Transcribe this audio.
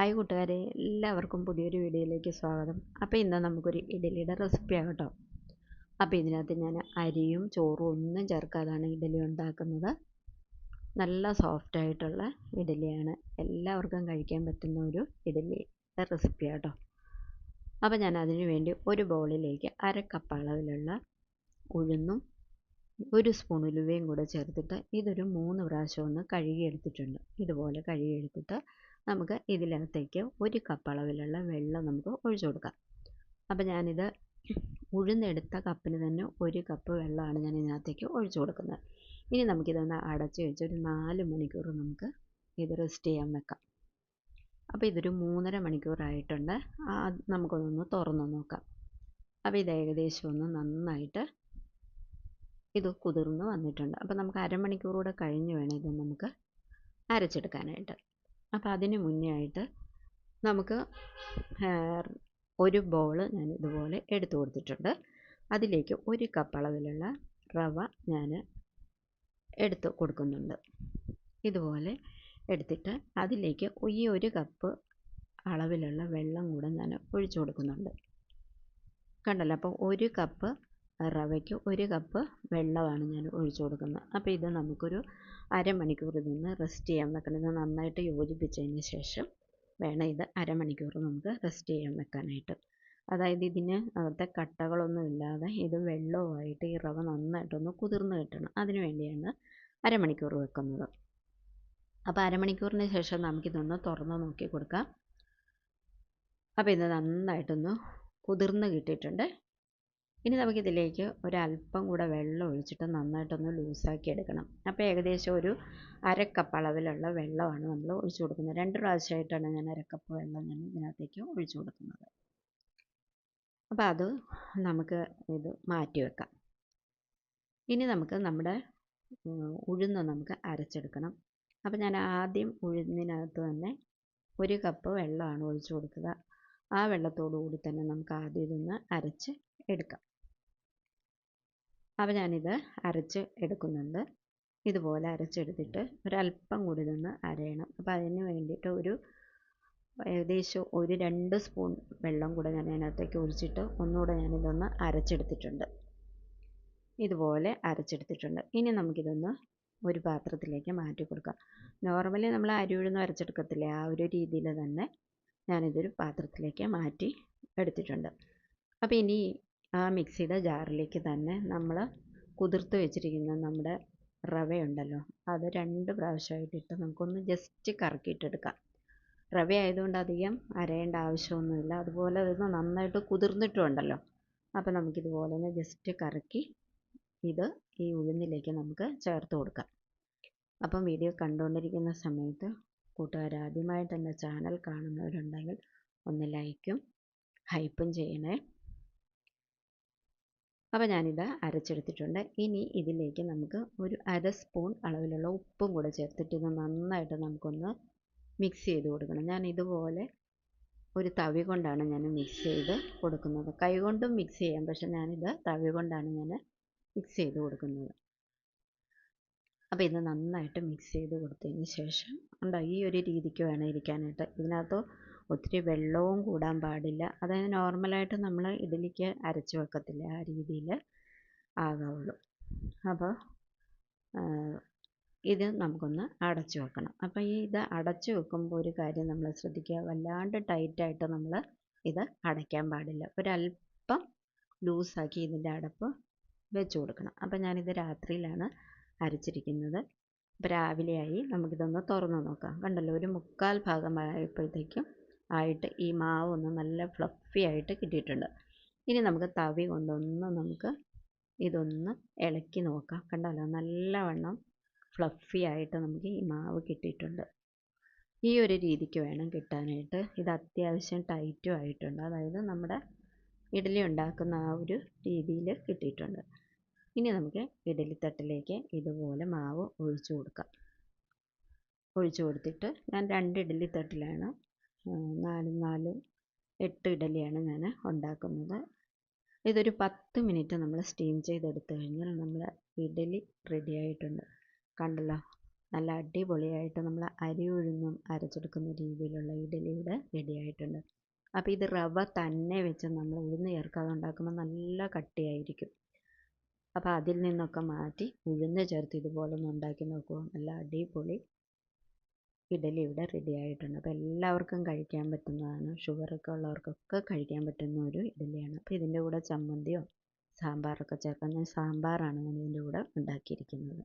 Hi കൂട്ടുകാരെ. എല്ലാവർക്കും പുതിയൊരു വീഡിയോയിലേക്ക് സ്വാഗതം. അപ്പോൾ ഇന്ന് നമുക്കൊരു ഇഡലിയുടെ റെസിപ്പി ആകട്ടോ അപ്പോൾ ഇതിനകത്ത് ഞാൻ അരിയും ചോറും ഒന്നും ചേർക്കാതാണ് ഇഡലി ഉണ്ടാക്കുന്നത്. നല്ല സോഫ്റ്റ് ആയിട്ടുള്ള ഇഡലിയാണ് എല്ലാവർക്കും കഴിക്കാൻ പറ്റുന്ന ഒരു ഇഡലിയുടെ റെസിപ്പി ആട്ടോ അപ്പോൾ ഞാൻ അതിനു വേണ്ടി ഒരു ബൗളിലേക്ക് അര കപ്പ് അളവിലുള്ള ഉഴുന്നും ഒരു സ്പൂൺ ഉലുവയും കൂടെ ചേർത്തിട്ട് ഇതൊരു മൂന്ന് പ്രാവശ്യം ഒന്ന് കഴുകിയെടുത്തിട്ടുണ്ട്. ഇതുപോലെ കഴുകിയെടുത്തിട്ട് നമുക്ക് ഇതിനകത്തേക്ക് ഒരു കപ്പ് അളവിലുള്ള വെള്ളം നമുക്ക് ഒഴിച്ചു കൊടുക്കാം. അപ്പോൾ ഞാനിത് ഉഴുന്നെടുത്ത കപ്പിന് തന്നെ ഒരു കപ്പ് വെള്ളമാണ് ഞാൻ ഇതിനകത്തേക്ക് ഒഴിച്ചു കൊടുക്കുന്നത്. ഇനി നമുക്കിതൊന്ന് അടച്ച് വെച്ച് ഒരു നാല് മണിക്കൂർ നമുക്ക് ഇത് റെസ്റ്റ് ചെയ്യാൻ വെക്കാം. അപ്പോൾ ഇതൊരു മൂന്നര മണിക്കൂറായിട്ടുണ്ട്. നമുക്കൊന്ന് തുറന്ന് നോക്കാം. അപ്പോൾ ഇത് ഏകദേശം ഒന്ന് നന്നായിട്ട് ഇത് കുതിർന്ന് വന്നിട്ടുണ്ട്. അപ്പോൾ നമുക്ക് അരമണിക്കൂർ കൂടെ കഴിഞ്ഞ് വേണം ഇത് നമുക്ക് അരച്ചെടുക്കാനായിട്ട്. അപ്പോൾ അതിന് മുന്നേ ആയിട്ട് നമുക്ക് ഒരു ബൗൾ ഞാൻ ഇതുപോലെ എടുത്തു കൊടുത്തിട്ടുണ്ട്. അതിലേക്ക് ഒരു കപ്പ് അളവിലുള്ള റവ ഞാൻ എടുത്ത് കൊടുക്കുന്നുണ്ട്. ഇതുപോലെ എടുത്തിട്ട് അതിലേക്ക് ഈ ഒരു കപ്പ് അളവിലുള്ള വെള്ളം കൂടെ ഞാൻ ഒഴിച്ചു കൊടുക്കുന്നുണ്ട്. കണ്ടല്ലോ അപ്പോൾ ഒരു കപ്പ് റവയ്ക്ക് ഒരു കപ്പ് വെള്ളമാണ് ഞാൻ ഒഴിച്ചു കൊടുക്കുന്നത്. അപ്പോൾ ഇത് നമുക്കൊരു അരമണിക്കൂർ ഇതൊന്ന് റെസ്റ്റ് ചെയ്യാൻ വെക്കണം. ഇത് നന്നായിട്ട് യോജിപ്പിച്ചതിന് ശേഷം വേണം ഇത് അരമണിക്കൂർ നമുക്ക് റെസ്റ്റ് ചെയ്യാൻ വെക്കാനായിട്ട്. അതായത് ഇതിന് അകത്തെ കട്ടകളൊന്നും ഇല്ലാതെ ഇത് വെള്ളവുമായിട്ട് ഈ റവ നന്നായിട്ടൊന്ന് കുതിർന്ന് കിട്ടണം. അതിന് വേണ്ടിയാണ് അരമണിക്കൂർ വെക്കുന്നത്. അപ്പോൾ അരമണിക്കൂറിന് ശേഷം നമുക്കിതൊന്ന് തുറന്ന് നോക്കി കൊടുക്കാം. അപ്പോൾ ഇത് നന്നായിട്ടൊന്ന് കുതിർന്ന് കിട്ടിയിട്ടുണ്ട്. ഇനി നമുക്കിതിലേക്ക് ഒരല്പം കൂടെ വെള്ളം ഒഴിച്ചിട്ട് നന്നായിട്ടൊന്ന് ലൂസാക്കി എടുക്കണം. അപ്പോൾ ഏകദേശം ഒരു അരക്കപ്പ് അളവിലുള്ള വെള്ളമാണ് നമ്മൾ ഒഴിച്ചു കൊടുക്കുന്നത്. രണ്ട് പ്രാവശ്യമായിട്ടാണ് ഞാൻ അരക്കപ്പ് വെള്ളം ഞാൻ ഇതിനകത്തേക്ക് ഒഴിച്ചു കൊടുക്കുന്നത്. അപ്പോൾ അത് നമുക്ക് ഇത് മാറ്റി വെക്കാം. ഇനി നമുക്ക് നമ്മുടെ ഉഴുന്ന് നമുക്ക് അരച്ചെടുക്കണം. അപ്പോൾ ഞാൻ ആദ്യം ഉഴുന്നിനകത്ത് തന്നെ ഒരു കപ്പ് വെള്ളമാണ് ഒഴിച്ചു കൊടുക്കുക. ആ വെള്ളത്തോടു കൂടി തന്നെ നമുക്ക് ആദ്യം ഇതൊന്ന് അരച്ച് എടുക്കാം. അപ്പോൾ ഞാനിത് അരച്ച് എടുക്കുന്നുണ്ട്. ഇതുപോലെ അരച്ചെടുത്തിട്ട് ഒരല്പം കൂടി ഇതൊന്ന് അരയണം. അപ്പോൾ അതിന് വേണ്ടിയിട്ട് ഒരു ഏകദേശം ഒരു രണ്ട് സ്പൂൺ വെള്ളം കൂടെ ഞാൻ അതിനകത്തേക്ക് ഒഴിച്ചിട്ട് ഒന്നുകൂടെ ഞാനിതൊന്ന് അരച്ചെടുത്തിട്ടുണ്ട്. ഇതുപോലെ അരച്ചെടുത്തിട്ടുണ്ട്. ഇനി നമുക്കിതൊന്ന് ഒരു പാത്രത്തിലേക്ക് മാറ്റി കൊടുക്കാം. നോർമലി നമ്മൾ അരി ഉഴുന്ന് അരച്ചെടുക്കത്തില്ലേ? ആ ഒരു രീതിയിൽ തന്നെ ഞാനിതൊരു പാത്രത്തിലേക്ക് മാറ്റി എടുത്തിട്ടുണ്ട്. അപ്പോൾ ഇനി ആ മിക്സിയുടെ ജാറിലേക്ക് തന്നെ നമ്മൾ കുതിർത്ത് വെച്ചിരിക്കുന്ന നമ്മുടെ റവയുണ്ടല്ലോ അത് രണ്ട് പ്രാവശ്യമായിട്ടിട്ട് നമുക്കൊന്ന് ജസ്റ്റ് കറക്കിയിട്ടെടുക്കാം. റവ ആയതുകൊണ്ട് അധികം അരയേണ്ട ആവശ്യമൊന്നുമില്ല അതുപോലെ ഇത് നന്നായിട്ട് കുതിർന്നിട്ടുണ്ടല്ലോ അപ്പോൾ നമുക്കിതുപോലെ ഒന്ന് ജസ്റ്റ് കറക്കി ഇത് ഈ ഉഴുന്നിലേക്ക് നമുക്ക് ചേർത്ത് കൊടുക്കാം. അപ്പം വീഡിയോ കണ്ടുകൊണ്ടിരിക്കുന്ന സമയത്ത് കൂട്ടുകാർ ആദ്യമായിട്ട് എന്റെ ചാനൽ കാണുന്നവരുണ്ടെങ്കിൽ ഒന്ന് ലൈക്കും ഹൈപ്പും ചെയ്യണേ. അപ്പോൾ ഞാനിത് അരച്ചെടുത്തിട്ടുണ്ട്. ഇനി ഇതിലേക്ക് നമുക്ക് ഒരു അര സ്പൂൺ അളവിലുള്ള ഉപ്പും കൂടെ ചേർത്തിട്ട് ഇത് നന്നായിട്ട് നമുക്കൊന്ന് മിക്സ് ചെയ്ത് കൊടുക്കണം. ഞാൻ ഇതുപോലെ ഒരു തവി കൊണ്ടാണ് ഞാൻ മിക്സ് ചെയ്ത് കൊടുക്കുന്നത്. കൈ കൊണ്ടും മിക്സ് ചെയ്യാം. പക്ഷെ ഞാനിത് തവി കൊണ്ടാണ് ഞാൻ മിക്സ് ചെയ്ത് കൊടുക്കുന്നത്. അപ്പോൾ ഇത് നന്നായിട്ട് മിക്സ് ചെയ്ത് കൊടുത്തതിന് ശേഷം ഉണ്ടോ ഈ ഒരു രീതിക്ക് വേണം ഇരിക്കാനായിട്ട്. ഇതിനകത്ത് ഒത്തിരി വെള്ളവും കൂടാൻ പാടില്ല. അതായത് നോർമലായിട്ട് നമ്മൾ ഇഡലിക്ക് അരച്ച് വെക്കത്തില്ല ആ രീതിയിൽ ആകാവുള്ളൂ. അപ്പോൾ ഇത് നമുക്കൊന്ന് അടച്ചു വെക്കണം. അപ്പോൾ ഈ ഇത് അടച്ചു വെക്കുമ്പോൾ ഒരു കാര്യം നമ്മൾ ശ്രദ്ധിക്കുക. വല്ലാണ്ട് ടൈറ്റായിട്ട് നമ്മൾ ഇത് അടയ്ക്കാൻ പാടില്ല. ഒരല്പം ലൂസാക്കി ഇതിന്റെ അടപ്പ് വെച്ച് കൊടുക്കണം. അപ്പോൾ ഞാനിത് രാത്രിയിലാണ് അരച്ചിരിക്കുന്നത്. അപ്പോൾ രാവിലെയായി നമുക്കിതൊന്ന് തുറന്ന് നോക്കാം. കണ്ടല്ലോ ഒരു മുക്കാൽ ഭാഗമായപ്പോഴത്തേക്കും ആയിട്ട് ഈ മാവ് ഒന്ന് നല്ല ഫ്ലഫി ആയിട്ട് കിട്ടിയിട്ടുണ്ട്. ഇനി നമുക്ക് തവി കൊണ്ടൊന്ന് നമുക്ക് ഇതൊന്ന് ഇളക്കി നോക്കാം. കണ്ടല്ലോ നല്ലവണ്ണം ഫ്ലഫി ആയിട്ട് നമുക്ക് ഈ മാവ് കിട്ടിയിട്ടുണ്ട്. ഈ ഒരു രീതിക്ക് വേണം കിട്ടാനായിട്ട്. ഇത് അത്യാവശ്യം ടൈറ്റും ആയിട്ടുണ്ട്. അതായത് നമ്മുടെ ഇഡലി ഉണ്ടാക്കുന്ന ആ ഒരു രീതിയിൽ കിട്ടിയിട്ടുണ്ട്. ഇനി നമുക്ക് ഇഡലിത്തട്ടിലേക്ക് ഇതുപോലെ മാവ് ഒഴിച്ചു കൊടുക്കാം. ഒഴിച്ചു കൊടുത്തിട്ട് ഞാൻ രണ്ട് ഇഡലിത്തട്ടിലാണ് നാലും നാലും എട്ട് ഇഡലിയാണ് ഞാൻ ഉണ്ടാക്കുന്നത്. ഇതൊരു പത്ത് മിനിറ്റ് നമ്മൾ സ്റ്റീം ചെയ്തെടുത്തു കഴിഞ്ഞാൽ നമ്മുടെ ഇഡലി റെഡി ആയിട്ടുണ്ട്. കണ്ടല്ലോ നല്ല അടിപൊളിയായിട്ട് നമ്മൾ അരി ഉഴുന്നും അരച്ചെടുക്കുന്ന രീതിയിലുള്ള ഇഡലി ഇവിടെ റെഡി ആയിട്ടുണ്ട്. അപ്പോൾ ഇത് റവ തന്നെ വെച്ച് നമ്മൾ ഉഴുന്ന് ചേർക്കാതെ ഉണ്ടാക്കുമ്പോൾ നല്ല കട്ടിയായിരിക്കും. അപ്പോൾ അതിൽ നിന്നൊക്കെ മാറ്റി ഉഴുന്ന് ചേർത്ത് ഇതുപോലെ ഒന്ന് ഉണ്ടാക്കി നോക്കുക നല്ല അടിപൊളി ഇഡലി ഇവിടെ റെഡി ആയിട്ടുണ്ട്. അപ്പോൾ എല്ലാവർക്കും കഴിക്കാൻ പറ്റുന്നതാണ്. ഷുഗറൊക്കെ ഉള്ളവർക്കൊക്കെ കഴിക്കാൻ പറ്റുന്ന ഒരു ഇഡലിയാണ്. അപ്പോൾ ഇതിന്റെ കൂടെ ചമ്മന്തിയോ സാമ്പാറൊക്കെ ചേർക്കാം ഞാൻ സാമ്പാറാണ് ഞാൻ ഇതിന്റെ കൂടെ ഉണ്ടാക്കിയിരിക്കുന്നത്.